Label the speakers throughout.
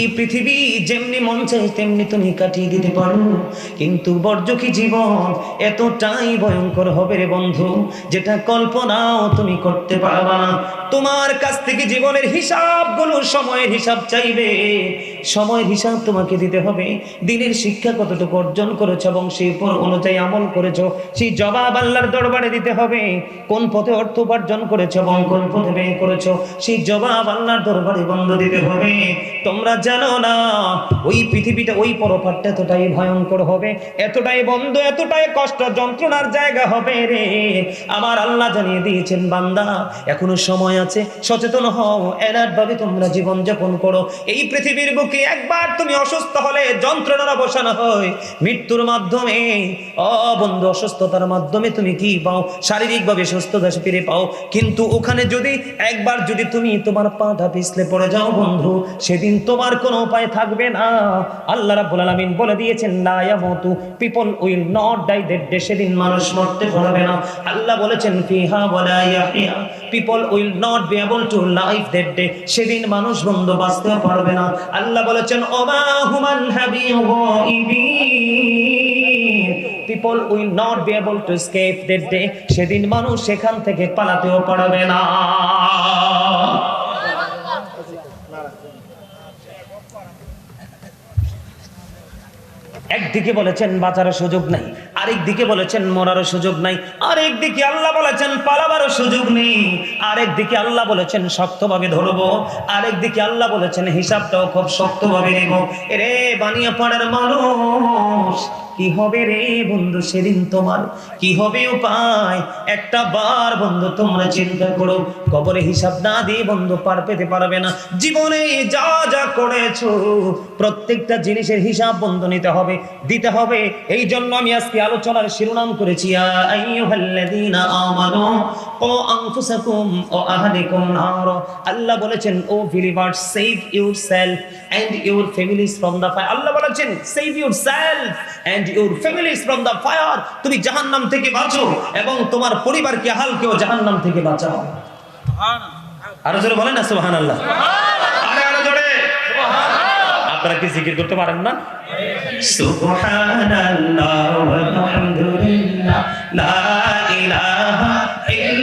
Speaker 1: এই পৃথিবী যেমনি মন চায়, তেমনি তুমি কাটিয়ে দিতে পারো। কিন্তু বর্জকি জীবন এতটাই ভয়ঙ্কর হবে রে বন্ধু, যেটা কল্পনাও তুমি করতে পারবা না। তোমার কাছ থেকে জীবনের হিসাবগুলো সময়ের হিসাব চাইবে। সময়ের হিসাব তোমাকে দিতে হবে। দিনের শিক্ষা কতটুকু অর্জন করেছ এবং সেই অনুযায়ী আমল করেছ, সেই জবাব আল্লাহর দরবারে দিতে হবে। কোন পথে অর্থ উপার্জন করেছ এবং কোন পথে ব্যয় করেছ, সেই জবাব আল্লাহর দরবারে বন্ধ দিতে হবে। তোমরা জানো না, ওই পৃথিবীটা, ওই পরপারটা এতটাই ভয়ঙ্কর হবে, এতটাই বন্ধ, এতটাই কষ্ট, যন্ত্রণার জায়গা হবে রে। আমার আল্লাহ জানিয়ে দিয়েছেন, বান্দা, এখনও সময় আছে, সচেতন হও এনার ভাবে তোমরা জীবন যাপন করো। এই পৃথিবীর বুকে একবার তুমি অসুস্থ হলে যন্ত্রণার অবসান হয়। মৃত্যুর মাধ্যমে, অ বন্ধু, অসুস্থতার মাধ্যমে তুমি কি পাও? শারীরিকভাবে সুস্থতা ফিরে পাও। কিন্তু ওখানে যদি একবার যদি তুমি তোমার পাটা পিছলে পড়ে যাও বন্ধু, সেদিন তোমার কোনো উপায় থাকবে না। আল্লাহ রাব্বুল আলামিন বলে দিয়েছেন, লা ইয়ামুতু people will not die that day সেদিন মানুষ মরতে পারবে না। আল্লাহ বলেছেন, ফিহা ওয়ালা Yahya people will not be able to life that day সেদিন মানুষ বন্ধু বাঁচতে পারবে না। আল্লাহ বলেছেন ওমা হুমান হাবি people will not be able to escape that day সেদিন মানুষ সেখান থেকে পালাতেও পারবে না। একদিকে বলেছেন বাঁচারও সুযোগ নাই আরেক দিকে বলেছেন মরারও সুযোগ নাই আরেক দিকে আল্লাহ বলেছেন পালাবারও সুযোগ নেই আরেক দিকে আল্লাহ বলেছেন শক্তভাবে ধরবো আরেক দিকে আল্লাহ বলেছেন হিসাবটাও খুব শক্তভাবে নেব। রে বানিয়া পাড়ার মানুষ কি হবে রে বন্ধু সেদিন তোমার? কি হবে উপায়? একটা বার বন্ধু তোমরা চিন্তা করো। কবরে হিসাব না দিয়ে বন্ধু পার পেতে পারবে না। জীবনে যা যা করেছ, প্রত্যেকটা জিনিসের হিসাব বন্ধু নিতে হবে, দিতে হবে। এই জন্য আমি আজকে আলোচনার শিরোনাম করেছি আনফুসাকুম ও আহলিকুম নার। আল্লাহ বলেছেন O believers save yourself and your families from the fire আল্লাহ বলেছেন save yourself and your families from the fire তুমি জাহান্নাম থেকে বাঁচো এবং তোমার পরিবারকে হালকেও জাহান্নাম থেকে বাঁচাও। আরও জোরে বলেন না সুবহানাল্লাহ। আরে আরও জোরে। আপনারা কি জিকির করতে পারেন না? সুবহানাল্লাহ ওয়ালহামদুলিল্লাহ লা ইলাহা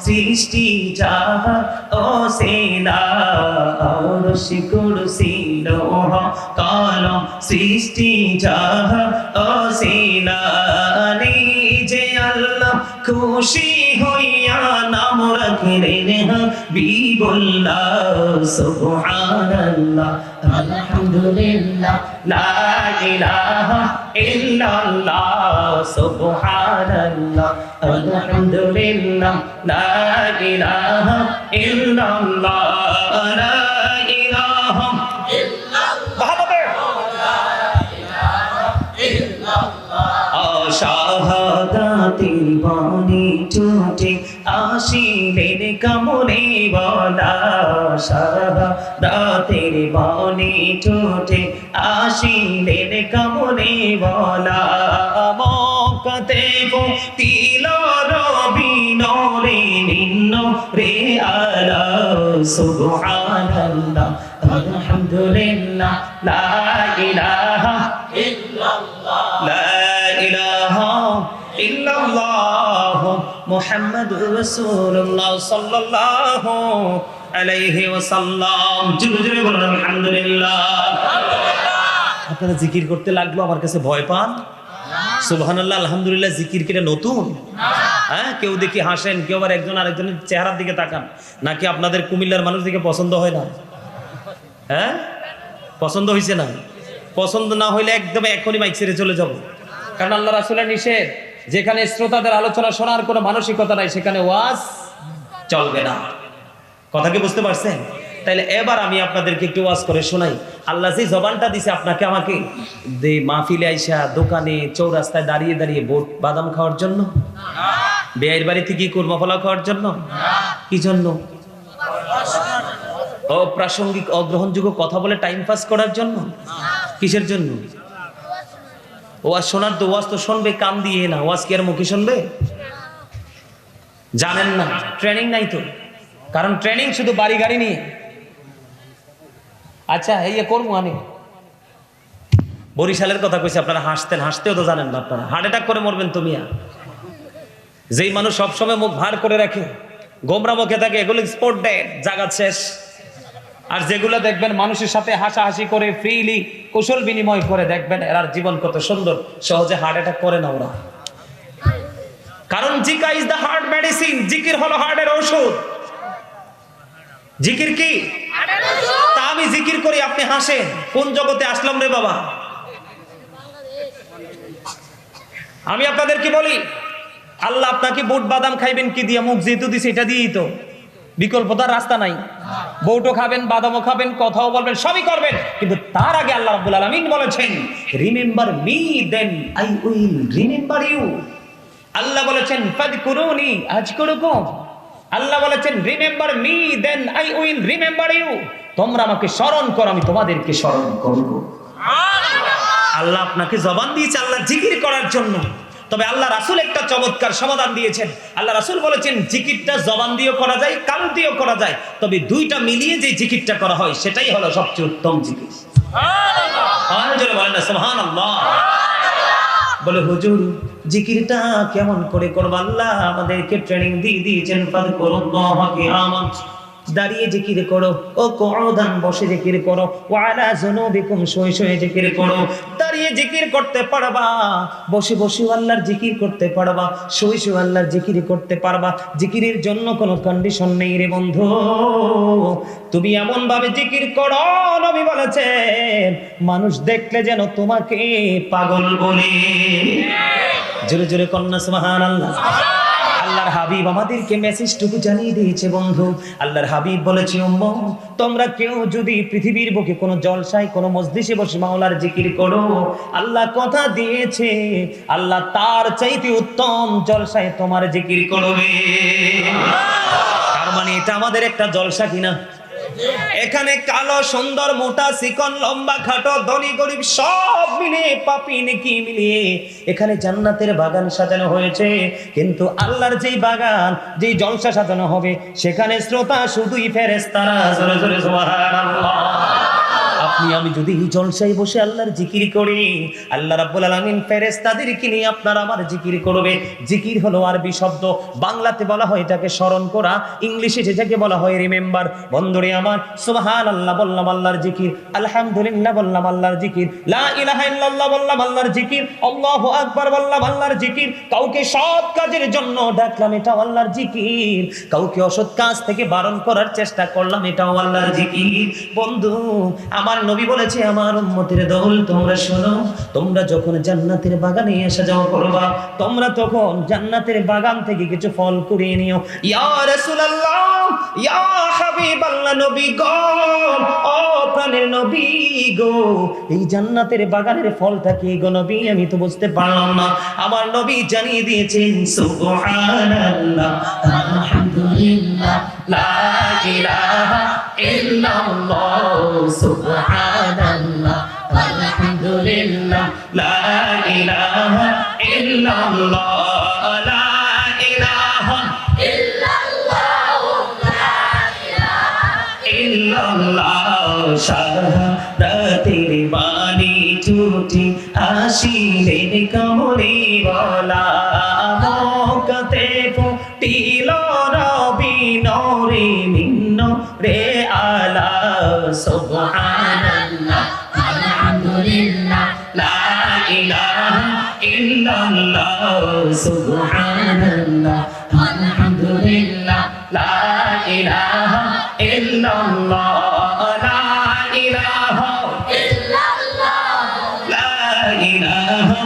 Speaker 1: সৃষ্টি যাহা সেনা আরশ কুরসি লোহ কলম সৃষ্টি যাহা সেনা নিজে আল্লাহ খুশি হইয়া নাম রাখলেন হাবিবুল্লাহ সুবহানাল্লাহ। আলহামদুলিল্লাহ লা ইলাহা ইল্লাল্লাহ সুবহানাল্লাহ। আলহামদুলিল্লাহ লা ইলাহা আসিলেন কামনে বলা শাহাদাতের বাণী টুটে আসিলেন কামনে বলা মকতে তিল রবি নরে নিন্ন রে আলা সুবহানাল্লাহ, আলহামদুলিল্লাহ, লা ইলাহা لا মোহাম্মদ রসুল্লাহ সাল্লাহ আলাইহি ওয়াসাল্লাম। জুরে জুরে বলুন আলহামদুলিল্লাহ। আপনারা জিকির করতে লাগল আমার কাছে ভয় পান? সুবহানাল্লাহ আলহামদুলিল্লাহ জিকির কিটা নতুন? হ্যাঁ কেউ দেখি হাসেন কেউ আবার একজন আরেকজনের চেহারার দিকে তাকান। নাকি আপনাদের কুমিল্লার মানুষ দেখে পছন্দ হয় না? হ্যাঁ? পছন্দ হয়েছে না? পছন্দ না হইলে একদম এখনই মাইক ছেড়ে চলে যাব। কারণ আল্লাহ রাসুলের নিষেধ। যেখানে শ্রোতাদের আলোচনা শোনার কোনো মানসিকতা নাই, সেখানে ওয়াজ চলবে না। কথা কি বুঝতে পারছেন? তাইলে এবার আমি আপনাদেরকে একটু ওয়াজ করে শোনাই। আল্লাহ যে জবানটা দিছে আপনাকে আমাকে দে মাহফিলে আইসা দোকানে, চৌরাস্তায় দাঁড়িয়ে দাঁড়িয়ে বোট, বাদাম খাওয়ার জন্য? বেয়ের বাড়িতে কি কুরমা ফলা খাওয়ার জন্য? কি জন্য? অপ্রাসঙ্গিক, অগ্রহণযোগ্য কথা বলে টাইম পাস করার জন্য? কিসের জন্য? ওয়াজ শোনার তো ওয়াজ তো শুনবে, কান দিয়ে না। ওয়াজ কি আর মুখে শুনবে? জানেন না ট্রেনিং নাই তো। কারণ ট্রেনিং শুধু বাড়ি গাড়ি নিয়ে। আচ্ছা এই করব আমি। বরিশালের কথা কইছি, আপনারা হাসতেন, হাসতেও তো জানেন না আপনারা। হার্ট অ্যাটাক করে মরবেন তুমি যেই মানুষ সবসময় মুখ ভার করে রাখে, গোমরা মুখে থাকে, এগুলো স্পোর্ট ডেট জাগাত শেষ। আর যেগুলো দেখবেন মানুষের সাথে হাসাহাসি করে ফ্রিলি কুশল বিনিময় করে দেখবেন এরার জীবন কত সুন্দর। সহজে হার্ট অ্যাটাক করে না ওরা। কারণ জিকা ইজ দ্য হার্ট মেডিসিন জিকির হলো হার্টের ঔষধ জিকির কি? তা আমি জিকির করি, আপনি হাসেন। কোন জগতে আসলাম রে বাবা? আমি আপনাদের কি বলি? আল্লাহ আপনাকে বুট বাদাম খাইবেন, কি দিয়ে মুখ যেহেতু দিছে, এটা দিয়েই তো। বিকল্প তার রাস্তা নাই। বউটো খাবেন বাদামও খাবেন কথাও বলবেন সবই করবেন। কিন্তু তার আগে আল্লাহ রাব্বুল আলামিন বলেছেন remember me then I will remember you আল্লাহ বলেছেন ফাদকুরুনি আজকুরুকুম। আল্লাহ বলেছেন remember me then I will remember you তোমরা আমাকে স্মরণ করো আমি তোমাদেরকে স্মরণ করব। আল্লাহ আপনাকে জবান দিয়েছে আল্লাহ জিকির করার জন্য। তবে আল্লাহ রাসুল একটা চমৎকার সমাধান দিয়েছেন। আল্লাহ রাসুল বলেছেন, জিকিরটা জবান দিয়েও করা যায়, কান দিয়েও করা যায়। তবে দুইটা মিলিয়ে যে জিকিরটা করা হয়, সেটাই হলো সবচেয়ে উত্তম জিকির। বলে, হুজুর, জিকিরটা কেমন করে করব? আল্লাহ আমাদেরকে ট্রেনিং দিয়ে দিয়েছেন ফাদ করুন দাঁড়িয়ে জিকির করো। ও কওদান বসে জিকির করো। ওয়ালা জুনুবিকুম শুয়ে শুয়ে জিকির করো। দাঁড়িয়ে জিকির করতে পারবা। বসে বসে আল্লাহর জিকির করতে পারবা। শুয়ে শুয়ে আল্লাহর জিকির করতে পারবা। জিকিরের জন্য কোনো কন্ডিশন নেই রে বন্ধু। তুমি এমন ভাবে জিকির করো, নবী বলেছেন, মানুষ দেখলে যেন তোমাকে পাগল বলে। জোরে জোরে কন্যা সুবহান আল্লাহ আল্লাহর হাবিব আমাদেরকে মেসেজটুকু জানিয়ে দিয়েছে, বন্ধু। আল্লাহর হাবিব বলেছে তোমরা কেউ যদি পৃথিবীর বুকে কোনো জলসায়, কোনো মসজিষে বসে মাওলার জিকির করো, আল্লাহ কথা দিয়েছে। আল্লাহ তার চাইতে উত্তম জলসায় তোমার জিকির করবে। তার মানে এটা আমাদের একটা জলসা কিনা? এখানে কালো, সুন্দর, মোটা, চিকন, লম্বা, খাটো, ধনী, গরিব সব মিলে পাপি, নাকি মিলিয়ে এখানে জান্নাতের বাগান সাজানো হয়েছে। কিন্তু আল্লাহর যেই বাগান, যেই জলসা সাজানো হবে, সেখানে শ্রোতা শুধুই ফেরেস্তারা জোরে জোরে, সুবহানাল্লাহ। আপনি, আমি যদি এই জলসায় বসে আল্লাহর জিকির করি, আল্লাহ রাব্বুল আলামিন ফেরেশতাদেরকে নিয়ে আপনার আমার জিকির করবে। জিকির হলো আরবি শব্দ। বাংলাতে বলা হয় এটাকে স্মরণ করা, ইংলিশে যেটাকে বলা হয় রিমেম্বার বন্ধুরে আমার, সুবহানাল্লাহ বললাম আল্লাহর জিকির, আলহামদুলিল্লাহ বললাম আল্লাহর জিকির, লা ইলাহা ইল্লাল্লাহ বললাম আল্লাহর জিকির, আল্লাহু আকবার বললাম আল্লাহর জিকির, কাউকে সৎ কাজের জন্য ডাকলাম এটাও আল্লাহর জিকির, কাউকে অসৎ কাজ থেকে বারণ করার চেষ্টা করলাম এটাও আল্লাহর জিকির। বন্ধু, আমার নবী বলেছে, আমার উম্মতের দল, তোমরা শোনো, তোমরা যখন জান্নাতের বাগানে আসা যাওয়া করবা তোমরা তখন জান্নাতের বাগান থেকে কিছু ফল কুড়িয়ে নিও। ইয়া রাসূলুল্লাহ, ইয়া হাবিবাল্লাহ নবী গো, ও প্রাণের নবী গো, এই জান্নাতের বাগানের ফলটা কি গো নবী? আমি তো বুঝতে পারলাম না। আমার নবী জানিয়ে দিয়েছেন, সুবহানাল্লাহ আলহামদুলিল্লাহ লা ইলাহা ইল্লাল্লাহ, সুবহানাল্লাহ, আলহামদুলিল্লাহ, লা ইলাহা ইল্লাল্লাহ, লা ইলাহা ইল্লাল্লাহ, শাহাদাতের বাণী টুটি আসিলেন বলা মকতে ফুটিল সুবহানাল্লাহ, আলহামদুলিল্লাহ, লা ইলাহা ইল্লাল্লাহ, সুবহানাল্লাহ, আলহামদুলিল্লাহ, লা ইলাহা ইল্লাল্লাহ, লা ইলাহা লা ইলাহা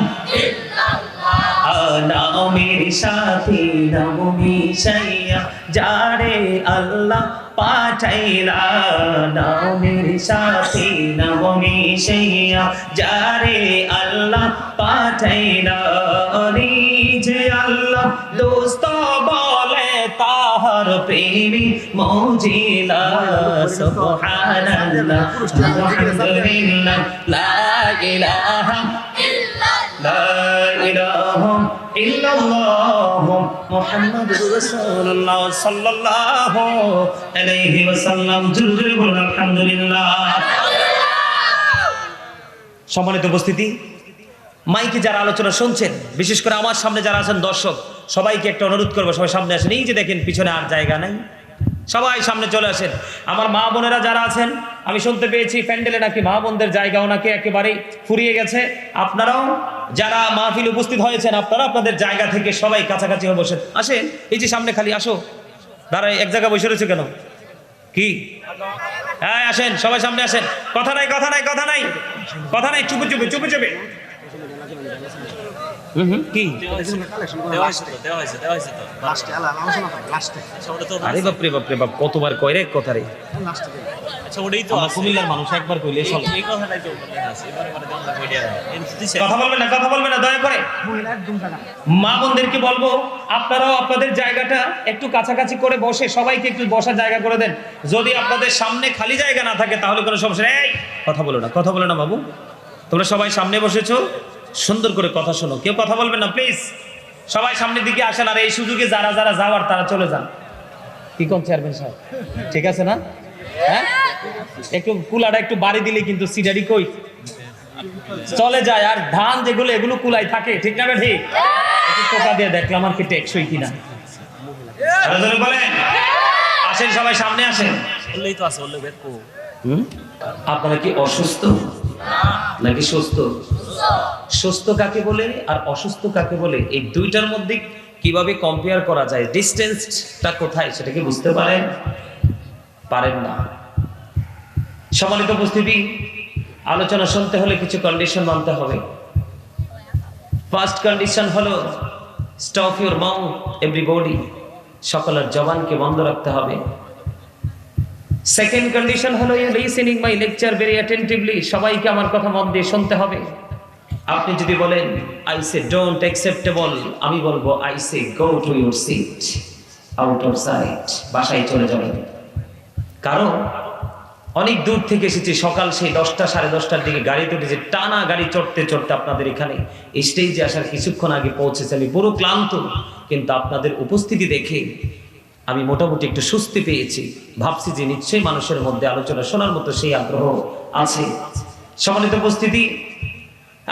Speaker 1: নামের সাথে নাম মিশাইয়া, যারে আল্লাহ পাঠাইলা নামের সাথে নাম মিশাইয়া যারে আল্লাহ পাঠাইলা। রে যে আল্লাহ দোস্ত বলে, তাহার প্রেমী মজিলা। সুবহানাল্লাহ, আলহামদুলিল্লাহ, লা ইলাহা লা ইলাহা ইল্লাল্লাহ। আলহামদুলিল্লাহ। সম্মানিত উপস্থিতি, মাইকে যারা আলোচনা শুনছেন, বিশেষ করে আমার সামনে যারা আছেন দর্শক, সবাইকে একটা অনুরোধ করব, সবাই সামনে আসেন। এই যে দেখেন, পিছনে আর জায়গা নাই। সবাই সামনে চলে আসেন। আমার মা বোনেরা যারা আছেন, আমি শুনতে পেয়েছি প্যান্ডেলে নাকি মা বোনদের জায়গাও নাকি একেবারে ফুরিয়ে গেছে। আপনারাও যারা মাহফিল উপস্থিত হয়েছেন আপনারা আপনাদের জায়গা থেকে সবাই কাছাকাছি হয়ে বসেন। আসেন, এই যে সামনে খালি, আসো। দাঁড়ায়, এক জায়গায় বসে রয়েছে কেন? কি? হ্যাঁ আসেন, সবাই সামনে আসেন। কথা নাই কথা নাই কথা নাই। কথা নাই, চুপে চুপে চুপে চুপে। কি? আরে বাপরে মা বোনদেরকে বলব, আপনারাও আপনাদের জায়গাটা একটু কাছাকাছি করে বসে, সবাইকে একটু বসার জায়গা করে দেন। যদি আপনাদের সামনে খালি জায়গা না থাকে, তাহলে কোনো সমস্যা নেই। কথা বলো না, কথা বলো না বাবু। তোমরা সবাই সামনে বসেছো? সুন্দর করে কথা শোনো। কেউ কথা বলবেন না প্লিজ সবাই সামনের দিকে আসেন আর এই সুযোগে যারা যারা যাওয়ার তারা চলে যান। কি কোন চেয়ারম্যান সাহেব? ঠিক আছে না? হ্যাঁ? একটু কুলাটা একটু বাড়ি দিলে কিন্তু সিডারি কই? চলে যায় আর ধান যেগুলো এগুলো কুলাই থাকে। ঠিক না ঠিক টোকা দিয়ে দেখলাম আর কি টেকসই কিনা। বলেন। আসেন সবাই সামনে আসেন।
Speaker 2: বললেই তো আছে
Speaker 1: আপনারা কি অসুস্থ? নাকি সুস্থ? সুস্থ কাকে বলে আর অসুস্থ কাকে বলে? এই দুইটার মধ্যে কীভাবে কম্পেয়ার করা যায়? ডিস্টেন্সটা কোথায়? সেটা কি বুঝতে পারেন? পারেন না। সম্মানিত উপস্থিতি, আলোচনা শুনতে হলে কিছু কন্ডিশন মানতে হবে। ফার্স্ট কন্ডিশন হলো স্টপ ইউর মাউথ এভরিবডি সকলের জবানকে বন্ধ রাখতে হবে। সেকেন্ড কন্ডিশন হলো you listening my lecture very attentively সবাইকে আমার কথা মন দিয়ে শুনতে হবে। আপনি যদি বলেন আই সে ডোন্ট অ্যাকসেপ্টেবল আমি বলব I say go to your seat out of sight বাসায় চলে যাবেন। কারণ, অনেক দূর থেকে এসেছি, সকাল সেই দশটা সাড়ে দশটার দিকে গাড়িতে উঠেছে টানা গাড়ি চড়তে চড়তে আপনাদের এখানে স্টেজে আসার কিছুক্ষণ আগে পৌঁছেছে। আমি পুরো ক্লান্ত, কিন্তু আপনাদের উপস্থিতি দেখে আমি মোটামুটি একটু স্বস্তি পেয়েছি। ভাবছি যে নিশ্চয়ই মানুষের মধ্যে আলোচনা শোনার মতো সেই আগ্রহ আছে। সম্মানিত উপস্থিতি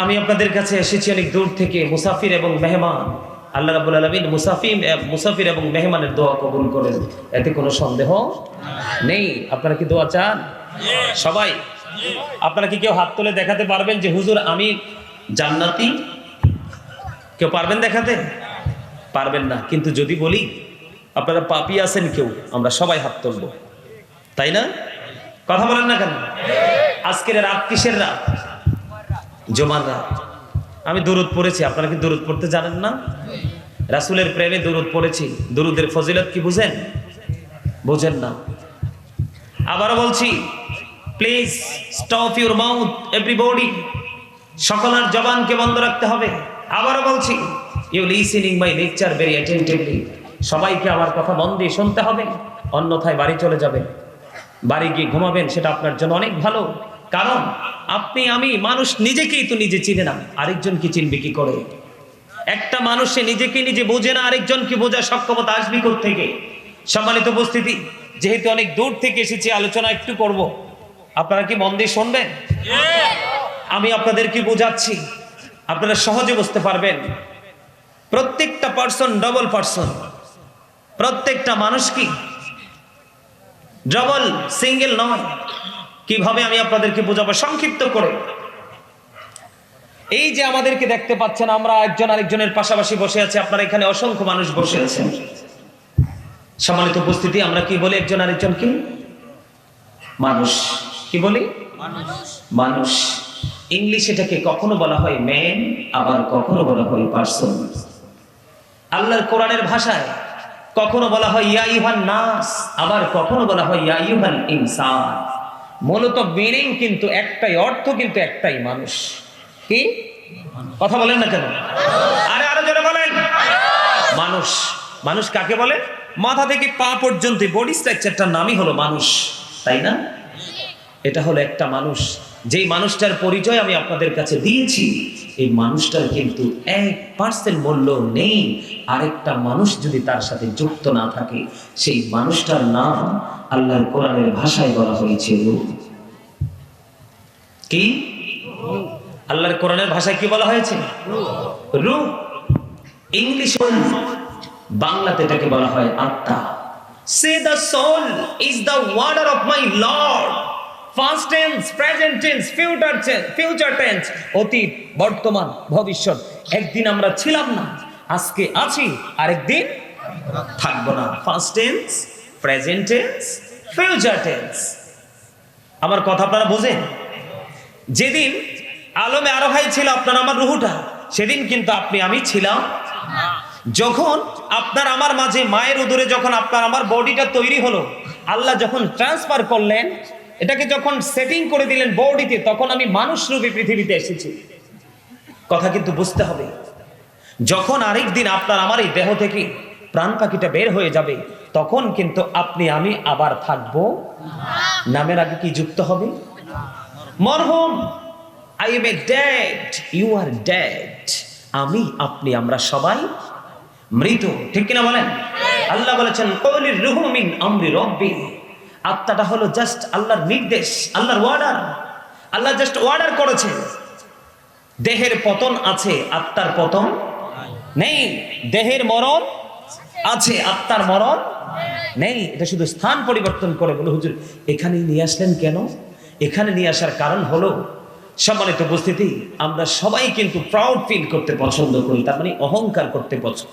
Speaker 1: আমি আপনাদের কাছে এসেছি অনেক দূর থেকে, মুসাফির এবং মেহমান। আল্লাহ রাবুল আলমিন মুসাফির মুসাফির এবং মেহমানের দোয়া কবুল করেন। এতে কোনো সন্দেহ নেই। আপনারা কি দোয়া চান? সবাই? আপনারা কি কেউ হাত তুলে দেখাতে পারবেন যে, হুজুর, আমি জান্নাতি? কেউ পারবেন দেখাতে? পারবেন না। কিন্তু যদি বলি, আপনারা পাপি আছেন কেউ, আমরা সবাই হাত তুলব। তাই না? কথা বলেন না কেন? আজকের রাত কিসের রাত? জমার রাত। আমি দূরত পড়েছি, আপনারা কি দূরত পড়তে জানেন না? রাসুলের প্রেমে দূরত পড়েছি। দরুদের ফজিলত কি বুঝেন? বুঝেন না। আবারও বলছি please stop your mouth everybody সকলের জবানকে বন্ধ রাখতে হবে। আবারও বলছি you listening my lecture very attentively সবাইকে আমার কথা মন দিয়ে শুনতে হবে। অন্যথায় বাড়ি চলে যাবেন। বাড়ি গিয়ে ঘুমাবেন, সেটা আপনার জন্য অনেক ভালো। কারণ আপনি, আমি, মানুষ নিজেকেই তো নিজে চিনে না। আরেকজন কি চিনবে কি করে? একটা মানুষ নিজেকে নিজে বোঝে না, আরেকজনকে বোঝার সক্ষমতা আসবে থেকে সম্মানিত উপস্থিতি, যেহেতু অনেক দূর থেকে এসেছি, আলোচনা একটু করব। আপনারা কি মন দিয়ে শুনবেন? আমি আপনাদেরকে বোঝাচ্ছি। আপনারা সহজে বুঝতে পারবেন। প্রত্যেকটা পার্সন ডবল পার্সন প্রত্যেকটা মানুষ কি? ডবল সিঙ্গেল নয়। কীভাবে আমি আপনাদেরকে বোঝাবো? সংক্ষিপ্ত করে। এই যে আমাদেরকে দেখতে পাচ্ছেন আমরা একজন আরেকজনের পাশাপাশি বসে আছি। আপনারা এখানে অসংখ্য মানুষ বসে আছেন। সম্মানিত উপস্থিতি আমরা কি বলি একজন আরেকজন কি? মানুষ। কি বলি? মানুষ। ইংলিশ এটাকে কখনো বলা হয় ম্যান আবার কখনো বলা হয় পার্সন আল্লাহর কোরআনের ভাষায় কখনো বলা হয় ইয়া ইউহান নাস আবার কখনো বলা হয় ইয়া ইউহান ইনসান। মূলত মিনিং কিন্তু একটাই, অর্থ কিন্তু একটাই মানুষ। কি? কথা বলেন না কেন? আরে আরও জোরে বলেন। মানুষ। মানুষ কাকে বলে? মাথা থেকে পা পর্যন্ত বডি স্ট্রাকচারটার নামই হলো মানুষ, তাই না? এটা হলো একটা মানুষ। যেই মানুষটার পরিচয় আমি আপনাদের কাছে দিয়েছি, এই মানুষটার কিন্তু এক পার্সেন্ট মূল্য নেই। আরেকটা মানুষ যদি তার সাথে যুক্ত না থাকে, সেই মানুষটার নাম আল্লাহর কোরআনের ভাষায় বলা হয়েছে। কি? আল্লাহর কোরআনের ভাষায় কি বলা হয়েছে? রু ইংলিশ বাংলাতে এটাকে বলা হয় আত্মা। Say the soul is the order of my lord first tense present tense future future tense অতীত, বর্তমান, ভবিষ্যৎ। একদিন আমরা ছিলাম না, আজকে আছি, আরেকদিন থাকব না। First tense present tense future tense আমার কথা আপনারা বোঝেন? যেদিন আলমে আরও ভাই ছিল আপনার আমার রুহুটা, সেদিন কিন্তু আপনি, আমি ছিলাম যখন আপনার আমার মাঝে মায়ের উদরে যখন আপনার আমার বডিটা তৈরি হলো, আল্লাহ যখন ট্রান্সফার করলেন এটাকে যখন সেটিং করে দিলেন বডিতে তখন আমি মানুষ রূপে পৃথিবীতে এসেছি। কথা কিন্তু বুঝতে হবে। যখন আরেক দিন আপনার আমার এই দেহ থেকে প্রাণ পাখিটা বের হয়ে যাবে তখন কিন্তু আপনি আমি আবার থাকব। নামের আগে কি যুক্ত হবে? মরহম I am a dad you are dad আমি আপনি আমরা সবাই মৃত। ঠিক কিনা বলেন? আল্লাহ বলেছেন কলির রুহু মিন আমরি রব্বি। আত্মাটা হলো জাস্ট আল্লাহর নির্দেশ, আল্লাহর ওয়ার্ডার আল্লাহ জাস্ট অর্ডার করেছে। দেহের পতন আছে, আত্মার পতন নেই। দেহের মরণ আছে, আত্মার মরণ নেই। এটা শুধু স্থান পরিবর্তন করে বলে, হুজুর, এখানেই নিয়ে আসলেন কেন? এখানে নিয়ে আসার কারণ হলো সম্মানিত উপস্থিতি, আমরা সবাই কিন্তু প্রাউড ফিল করতে পছন্দ করি, তার মানে অহংকার করতে পছ-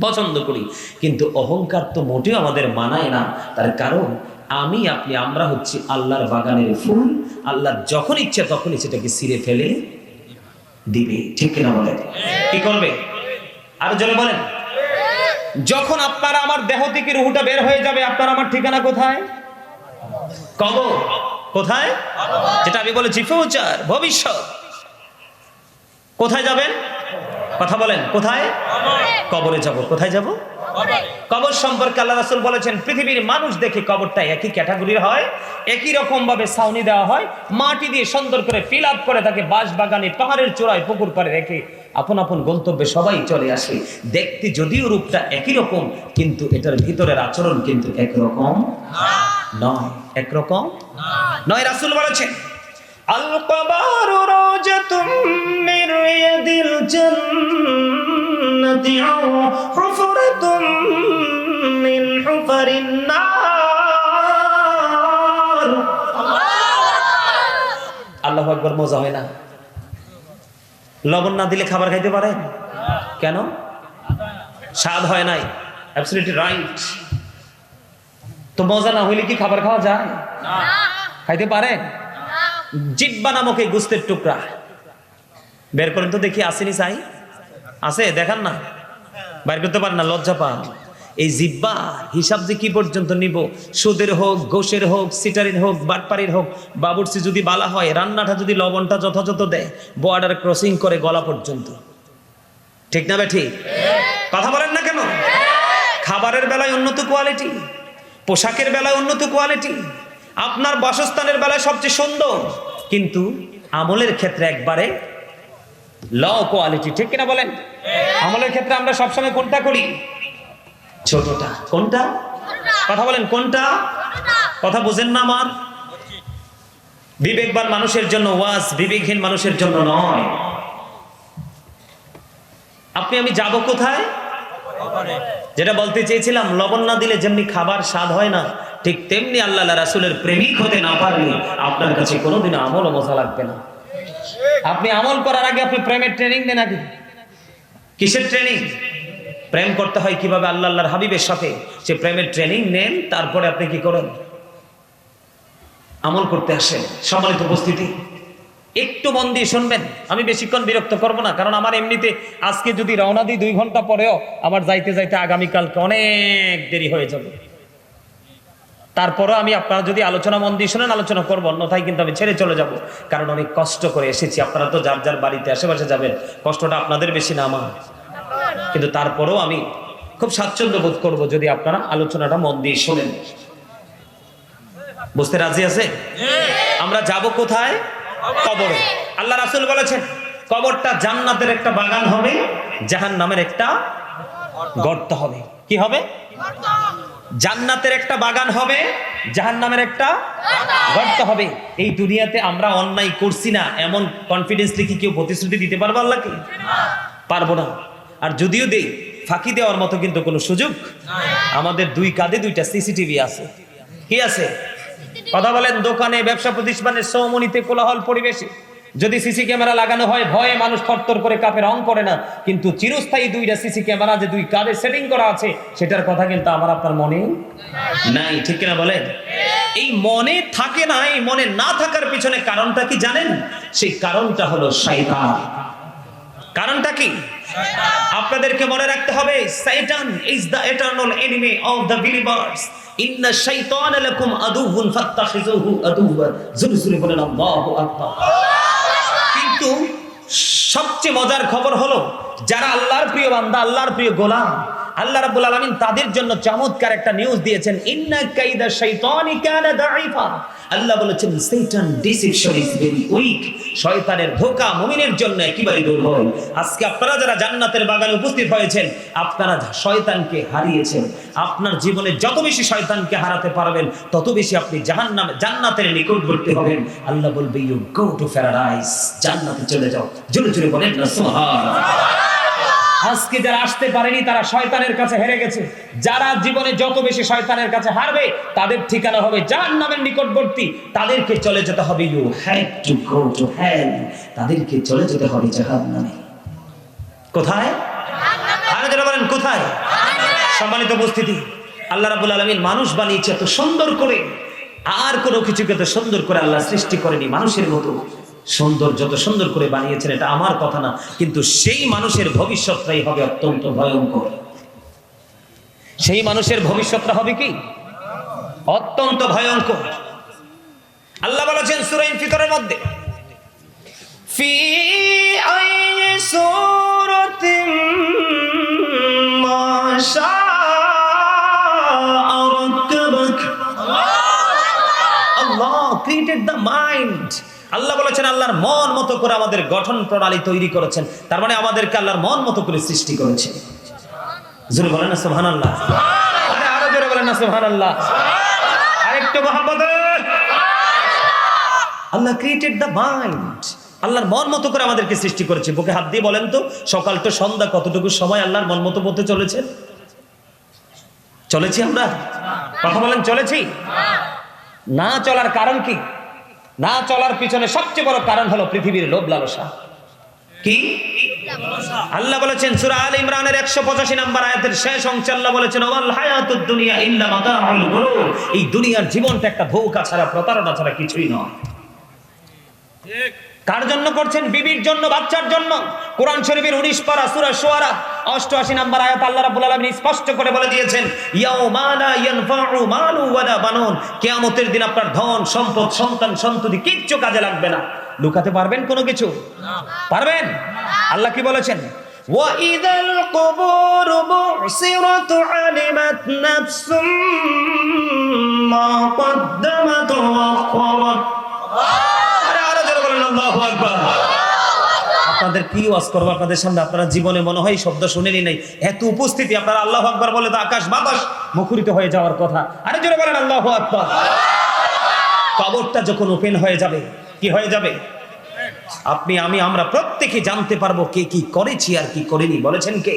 Speaker 1: পছন্দ করি। কিন্তু অহংকার তো মোটেও আমাদের মানায় না। তার কারণ আমি আপনি আমরা হচ্ছি আল্লাহর বাগানের ফুল। আল্লাহ যখন ইচ্ছে তখনই সেটাকে ছিঁড়ে ফেলে দিবে। ঠিক কিনা বলে কি করবে? আর জোরে বলেন। যখন আপনারা আমার দেহ থেকে রুহুটা বের হয়ে যাবে আপনার আমার ঠিকানা কোথায়? কবর। কোথায়? যেটা আমি বলেছি ফিউচার ভবিষ্যৎ। কোথায় যাবেন? কথা বলেন কোথায়? কবরে যাব। কোথায় যাব? কবর সম্পর্কে আল্লাহ রাসূল বলেছেন, পৃথিবীর মানুষ দেখে কবরটা একই ক্যাটাগরির হয়, একই রকম ভাবে ছাউনি দেওয়া হয়, মাটি দিয়ে সুন্দর করে ফিল আপ করে তাকে বাঁশ বাগানে পাহাড়ের চূড়ায় পুকুর করে রেখে আপন আপন গন্তব্যে সবাই চলে আসে। দেখতে যদিও রূপটা একই রকম, কিন্তু এটার ভিতরের আচরণ কিন্তু একরকম নয়। একরকম নয়। রাসুল বলেছেন, আল কবারু রিয়াদিল জান্নাতি হুফরাতুম মিন হুফারিন নার আল্লাহু আকবার, মজা হয় না? লবণ না দিলে খাবার খাইতে পারে? কেন? স্বাদ হয় নাই। অ্যাবসলিউটলি রাইট তো মজা না হইলে কি খাবার খাওয়া যায়? খাইতে পারে? জিব্বা নামক এই গুস্তের টুকরা। বের করেন তো দেখি, আসেনি সাই? আছে? দেখান না। বাইর করতে পারেন না, লজ্জা পান। এই জিব্বা হিসাব যে কি পর্যন্ত নিব? সুদের হোক গোশের হোক, সিটারির হোক বাটপাড়ির হোক বাবুরসি যদি বালা হয়, রান্নাটা যদি লবণটা যথাযথ দেয় বর্ডার ক্রসিং করে গলা পর্যন্ত। ঠিক না বেঠি কথা বলেন না কেন? খাবারের বেলায় উন্নত কোয়ালিটি পোশাকের বেলায় উন্নত কোয়ালিটি আপনার বাসস্থানের বেলায় সবচেয়ে সুন্দর। কিন্তু আমলের ক্ষেত্রে একবারে ল কোয়ালিটি ঠিক কিনা বলেন? আমলের ক্ষেত্রে আমরা সবসময় কোনটা করি? ছোটটা। কোনটা? কথা বলেন কোনটা? কথা বোঝেন না আমার? বিবেকবান মানুষের জন্য ওয়াজ বিবেকহীন মানুষের জন্য নয়। আপনি আমি যাব কোথায়? যেটা বলতে চেয়েছিলাম লবণ না দিলে যেমনি খাবার স্বাদ হয় না ঠিক তেমনি আল্লাহ রাসুলের প্রেমিক হতে না পারলে আপনার কাছে কোনোদিন আমল ও মজা লাগবে না। আপনি আমল করার আগে আপনি প্রেমের ট্রেনিং দেন আগে। কিসের ট্রেনিং প্রেম করতে হয় কীভাবে আল্লাহ আল্লাহর হাবিবের সাথে? সে প্রেমের ট্রেনিং নেন, তারপরে আপনি কি করেন? আমল করতে আসেন, সম্মানিত উপস্থিতি। একটু মন দিয়ে শুনবেন, আমি বেশিক্ষণ বিরক্ত করব না, কারণ আমার এমনিতে আজকে যদি রওনা দিই দুই ঘণ্টা পরেও, আমার যাইতে যাইতে আগামীকালকে অনেক দেরি হয়ে যাবে। তারপরও আমি আপনারা যদি আলোচনা মন দিয়ে শোনেন, আলোচনা করব, অন্যথায় কিন্তু আমি ছেড়ে চলে যাব। কারণ অনেক কষ্ট করে এসেছি। আপনারা তো যার যার বাড়িতে, আশেপাশে যাবেন, কষ্টটা আপনাদের বেশি না আমার। কিন্তু তারপরেও আমি খুব স্বাচ্ছন্দ্য বোধ করব যদি আপনারা আলোচনাটা মন দিয়ে শোনেন। বুঝতে রাজি আছে? আমরা যাব কোথায়? কবরে। আল্লাহ রাসূল বলেছেন, কবরটা জান্নাতের একটা বাগান হবে জাহান নামের একটা গর্ত হবে। কি হবে? জান্নাতের একটা বাগান হবে জাহান নামের একটা গর্ত হবে। এই দুনিয়াতে আমরা অন্যায় করছি না, এমন কনফিডেন্সলি কি কেউ প্রতিশ্রুতি দিতে পারব আল্লাহকে? পারব না। আর যদিও দেই, ফাঁকি দেওয়ার মতো কিন্তু কোনো সুযোগ আমাদের দুই কাঁধে দুইটা সিসিটিভি আছে। কি আছে? কথা বলেন, দোকানে, ব্যবসা প্রতিষ্ঠানের সৌমনিতে কোলাহল পরিবেশে। যদি সিসি ক্যামেরা লাগানো হয়, ভয়ে মানুষ থরথর করে কাপে রং করে না। কিন্তু চিরস্থায়ী দুইটা সিসি ক্যামেরা যে দুই কাঁধে সেটিং করা আছে, সেটার কথা কিন্তু আমার আপনার মনে নাই, ঠিক কিনা বলেন? এই মনে থাকে না, এই মনে না থাকার পিছনে কারণটা কি জানেন? সেই কারণটা হলো শয়তান। কারণটা কি? আপনাদেরকে মনে রাখতে হবে, শয়তান is the eternal enemy of the believers ইন্না শাইতান লাকুম আদুউন ফাত্তাখিযুহু আদুওয়া জোরে জোরে বলেন, আল্লাহু আকবার। কিন্তু সবচেয়ে মজার খবর হলো যারা আল্লাহর প্রিয় বান্দা আল্লাহর প্রিয় গোলাম আল্লাহ রাব্বুল আলামিন তাদের জন্য চমৎকার একটা নিউজ দিয়েছেন, ইন্না কাইদা শাইতানি কানা দাঈফা। আল্লাহ বলেছেন, শয়তান ডিসিপশন ইজ ভেরি উইক শয়তানের ধোঁকা মুমিনের জন্য একেবারে দুর্বল। আজকে আপনারা যারা জান্নাতের বাগানে উপস্থিত হয়েছেন, আপনারা শয়তানকে হারিয়েছেন, আপনার জীবনে যত বেশি শয়তানকে হারাতে পারবেন, তত বেশি আপনি জাহান্নামে, জান্নাতের নিকটবর্তী হবেন। আল্লাহ বলবে ইউ গো টু প্যারাডাইস জান্নাতে চলে যাও। জোরে জোরে বলেন সুবহানাল্লাহ। আজকে যারা আসতে পারেনি তারা শয়তানের কাছে হেরে গেছে। যারা জীবনে যত বেশি শয়তানের কাছে হারবে তাদের ঠিকানা হবে যার নামের নিকটবর্তী। তাদেরকে চলে যেতে হবে you have to go to hell তাদেরকে চলে যেতে হবে জাহান্নামে। কোথায়? আরও যারা বলেন কোথায়? সম্মানিত উপস্থিতি আল্লাহ রাবুল আলমিন মানুষ বানিয়েছে এত সুন্দর করে। আর কোনো কিছুকে তো সুন্দর করে আল্লাহ সৃষ্টি করেনি মানুষের মতো। সুন্দর যত সুন্দর করে বানিয়েছেন এটা আমার কথা না কিন্তু সেই মানুষের ভবিষ্যৎটাই হবে অত্যন্ত ভয়ঙ্কর। সেই মানুষের ভবিষ্যৎটা হবে কি? অত্যন্ত ভয়ঙ্কর। আল্লাহ বলেছেন সুরাইন ফিতরের মধ্যে ফি আই সূরাতিন মা শাআ রাক্কাবাক আল্লাহ ক্রিয়েটেড দ্য মাইন্ড আল্লাহ বলেছেন, আল্লাহর মন মতো করে আমাদের গঠন প্রণালী তৈরি করেছেন। তার মানে আমাদেরকে আল্লাহর মন মতো করে সৃষ্টি করেছেন জোরে বলেন না, সুবহানাল্লাহ। আরে আরও জোরে বলেন না, সুবহানাল্লাহ। আরেকটু মহব্বত। আল্লাহ ক্রিয়েটেড দ্য মাইন্ড আল্লাহর মন মতো করে আমাদেরকে সৃষ্টি করেছে। বুকে হাত দিয়ে বলেন তো, সকাল তো সন্ধ্যা, কতটুকু সময় আল্লাহর মন মতো পথে চলেছে? চলেছি আমরা? কথা বলেন, চলেছি? না চলার কারণ কি? না চলার পিছনে সবচেয়ে বড় কারণ হলো পৃথিবীর লোভ লালসা। কি? আল্লাহ বলেছেন, সূরা আল ইমরানের একশো পঁচাশি নাম্বার আয়াতের শেষ অংশে আল্লাহ বলেছেন দুনিয়া ইল্লা এই দুনিয়ার জীবনটা একটা ধোকা ছাড়া, প্রতারণা ছাড়া কিছুই নয়। কার জন্য করছেন বিবির জন্য বাচ্চার জন্য কোরআন শরীফের 19 পারা সূরা শুআরা 88 নম্বর আয়াত আল্লাহ রাব্বুল আলামিন স্পষ্ট করে বলে দিয়েছেন ইয়াউমা লা ইয়ানফাউ মালু ওয়ালা বানুন কিয়ামতের দিন আপনার ধন সম্পদ সন্তান সন্ততি কিচ্ছু কাজে লাগবে না লুকাতে পারবেন কোনো কিছু পারবেন আল্লাহ কি বলেছেন وَإِذَا الْقُبُورُ بُعْثِرَتْ عَلِمَتْ نَفْسٌ مَا قَدَّمَتْ وَأَخَّرَتْ আপনাদের কি ওয়াজ করব আপনাদের সামনে? আপনারা জীবনে মনে হয় শব্দ শুনেনি নাই। এত উপস্থিতি, আপনারা আল্লাহ আকবার বলে তো আকাশ বাতাস মুখরিত হয়ে যাওয়ার কথা। আরে জোরে বলেন, আল্লাহ আকবার। কবরটা যখন ওপেন হয়ে যাবে, কি হয়ে যাবে? আপনি, আমি, আমরা প্রত্যেকে জানতে পারব কে কি করেছি আর কি করেনি। বলেছেন কে?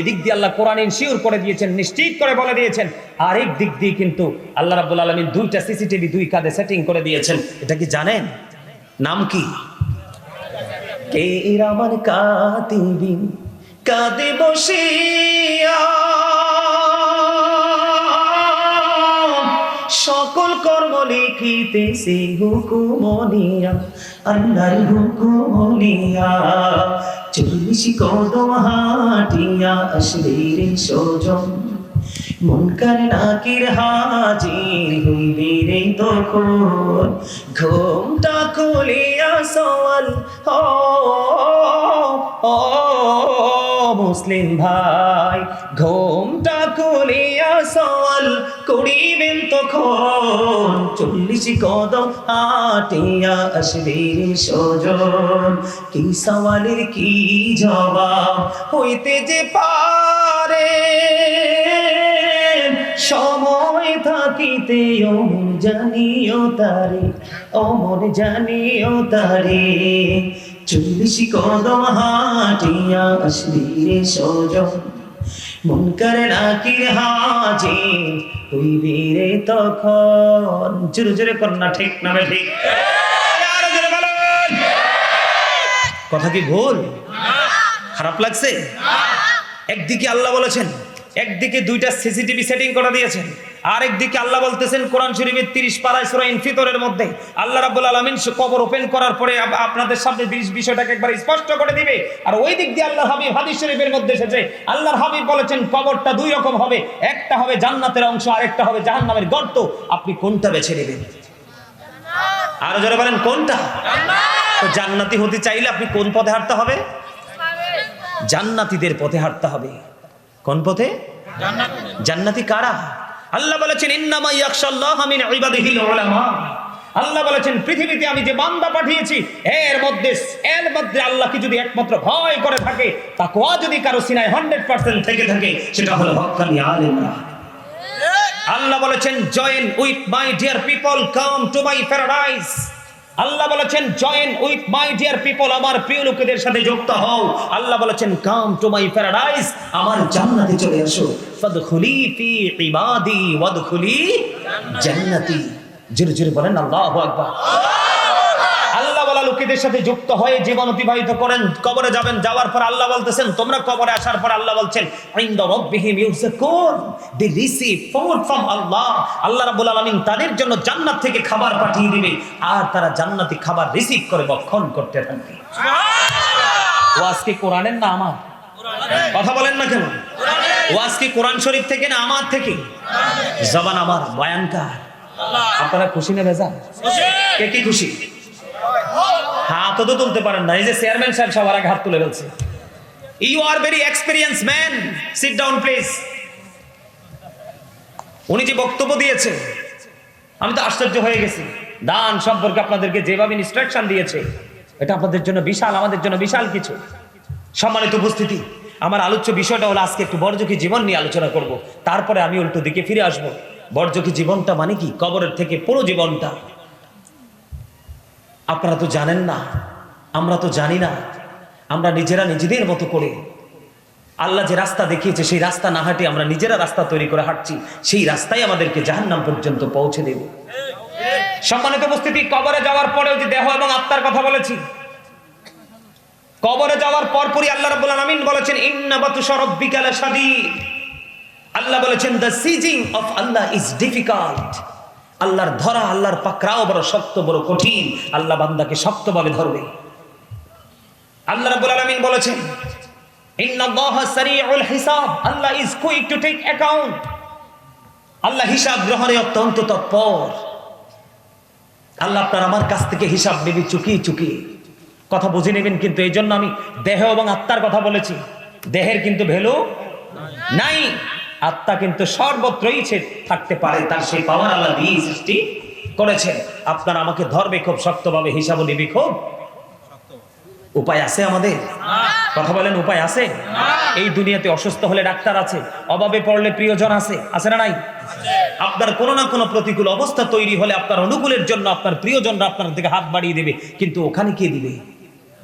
Speaker 1: এদিক দিয়ে আল্লাহ কোরআন ইনশিওর করে দিয়েছেন, নিশ্চিত করে বলে দিয়েছেন। আরেক দিক দিয়ে কিন্তু আল্লাহ রাব্বুল আলামিন দুইটা সিসিটিভি, দুই কাঁধে সেটিং করে দিয়েছেন। এটা কি জানেন? নাম কি? কে রামান কাতিবি, কাঁদে বসিয়া। সকল কর্ম লিখিতেছি হুকুমনিয়া আল্লাহর হুকুমনিয়া চল্লিশ কদম হাটিয়া আসবে রে সজন মনকার নাকির হাজির হইবি রে তখন। ঘুমটা খুলিয়া সওয়াল, ও মুসলিম ভাই। ঘোমটা কলিয়া সওয়াল, করিবেন তখন। চল্লিশ কদম আটিয়া আসবে সজন কি সওয়ালের কি জবাব হইতে যে পারে? সময় থাকিতে অমন জানিও তারে অমন জানিও তারে। চল্লিশ কদম হাটিয়া আসবি রে সজন মন করে নাকির হাজি হইবি রে তখন। জোরে জোরে কন্যা ঠিক না ঠিক। কথা কি ভুল? খারাপ লাগছে? একদিকে আল্লাহ বলেছেন একদিকে দুইটা সিসিটিভি সেটিং করে দিয়েছেন, আরেকদিকে আল্লাহ বলতেছেন, কোরআন শরীফের তিরিশ পাড়ায় সুরা ইনফিতরের মধ্যে আল্লাহ রাব্বুল আলামিন কবর ওপেন করার পরে আপনাদের সামনে বিষয়টাকে একবার স্পষ্ট করে দিবে। আর ওই দিক দিয়ে আল্লাহ হাবিব হাদিস শরীফের মধ্যে এসেছে, আল্লাহর হাবিব বলেছেন, কবরটা দুই রকম হবে, একটা হবে জান্নাতের অংশ, আরেকটা হবে জাহান্নামের গর্ত। আপনি কোনটা বেছে নেবেন? আরও যারা বলেন, কোনটা? তো জান্নাতি হতে চাইলে আপনি কোন পথে হাঁটতে হবে? জান্নাতীদের পথে হাঁটতে হবে। কোন পথে? জান্নাতি। কারা? আল্লাহ বলেছেন ইন্নামা ইয়াখশাল্লাহ মিন ইবাদিহিল উলামা। আল্লাহ বলেছেন পৃথিবীতে আমি যে বান্দা পাঠিয়েছি এর মধ্যে এর মধ্যে আল্লাহকে যদি একমাত্র ভয় করে থাকে তাকওয়া যদি কারও সিনায় 100% থেকে থাকে সেটা হলো হক্কানি আলেমরা আল্লাহ বলেছেন join with my dear people come to my paradise আল্লাহ বলেছেন join with my dear people আমার প্রিয় লোকেদের সাথে যুক্ত হও। আল্লাহ বলেছেন কাম টু মাই প্যারাডাইস আমার জান্নাতে চলে আসো। ফাদখুলি ফি ইবাদি, ওয়াদখুলি জান্নাতি। জোরে জোরে বলেন, আল্লাহু আকবার। লোকেদের সাথে যুক্ত হয়ে জীবন অতিবাহিত করেন কবরে যাবেন যাওয়ার পর আল্লাহ বলতেছেন তোমরা কবরে আসার পর আল্লাহ বলছেন ইনদা রাব্বিহিম ইউযাকুন দে রিসিভ ফুড ফ্রম আল্লাহ। আল্লাহ রাব্বুল আলামিন তাদের জন্য জান্নাত থেকে খাবার পাঠিয়ে দিবে আর তারা জান্নাতি খাবার রিসিভ করে ভক্ষণ করতে থাকবে সুবহানাল্লাহ। ও আজকে কোরআনের না আমার? কথা বলেন না কেন? ও আজকে কোরআন শরীফ থেকে না আমার থেকে? জবান আমার বয়ানকার। আপনারা খুশি না ভেজা কে কি খুশি? হাত তো তুলতে পারেন না। এই যে চেয়ারম্যান সাহেব সবার আগে হাত তুলে ফেলছে। You are very experience man sit down please উনি যে বক্তব্য দিয়েছে, আমি তো আশ্চর্য হয়ে গেছি। দান সম্পর্কে আপনাদেরকে যেভাবে ইনস্ট্রাকশন দিয়েছে, এটা আপনাদের জন্য বিশাল, আমাদের জন্য বিশাল কিছু। সম্মানিত উপস্থিতি, আমার আলোচ্য বিষয়টা হলো আজকে একটু বর্জকি জীবন নিয়ে আলোচনা করব। তারপরে আমি উল্টো দিকে ফিরে আসব। বর্জকি জীবনটা মানে কি? কবরের থেকে পুরো জীবনটা। আপনারা তো জানেন না, আমরা তো জানি না, আমরা নিজেরা নিজেদের মতো করে আল্লাহ যে রাস্তা দেখিয়েছে, সেই রাস্তা না হাঁটে আমরা নিজেরা রাস্তা তৈরি করে হাঁটছি, সেই রাস্তায় আমাদেরকে জাহান্নাম পর্যন্ত পৌঁছে দেবে। সম্মানিত উপস্থিতি, কবরে যাওয়ার পরেও যে দেহ এবং আত্মার কথা বলেছি, কবরে যাওয়ার পরপরই আল্লাহ রাব্বুল আলামিন বলেছেন, ইন্না বাতুশা রাব্বিকা লাশাদীদ। আল্লাহ বলেছেন the seizing of Allah is difficult আল্লাহর ধরা, আল্লাহর পাকড়াও বড় শক্ত, বড় কঠিন। আল্লাহ বান্দাকে শক্তভাবে ধরবে। আল্লাহ রাব্বুল আলামিন বলেছেন, ইন্নাল্লাহা সারিউল হিসাব। আল্লাহ is quick to take account আল্লাহ হিসাব গ্রহণে অত্যন্ত তৎপর। আল্লাহ আপনার আমার কাছ থেকে হিসাব নেবে চুকিয়ে চুকিয়ে। কথা বুঝে নেবেন কিন্তু এই জন্য আমি দেহ এবং আত্মার কথা বলেছি। দেহের কিন্তু ভ্যালু নাই। আত্মা কিন্তু সর্বত্রই থাকতে পারে, তার সেই পাওয়ার আল্লাহ দিয়ে সৃষ্টি করেছেন। আপনার আমাকে ধরবে খুব শক্তভাবে হিসাব নিবি খুব। উপায় আছে আমাদের? কথা বলেন, উপায় আছে? এই দুনিয়াতে অসুস্থ হলে ডাক্তার আছে, অভাবে পড়লে প্রিয়জন আছে আছে না নাই? আপনার কোনো না কোনো প্রতিকূল অবস্থা তৈরি হলে আপনার অনুকূলের জন্য আপনার প্রিয়জনরা আপনার দিকে হাত বাড়িয়ে দেবে, কিন্তু ওখানে কে দিবে?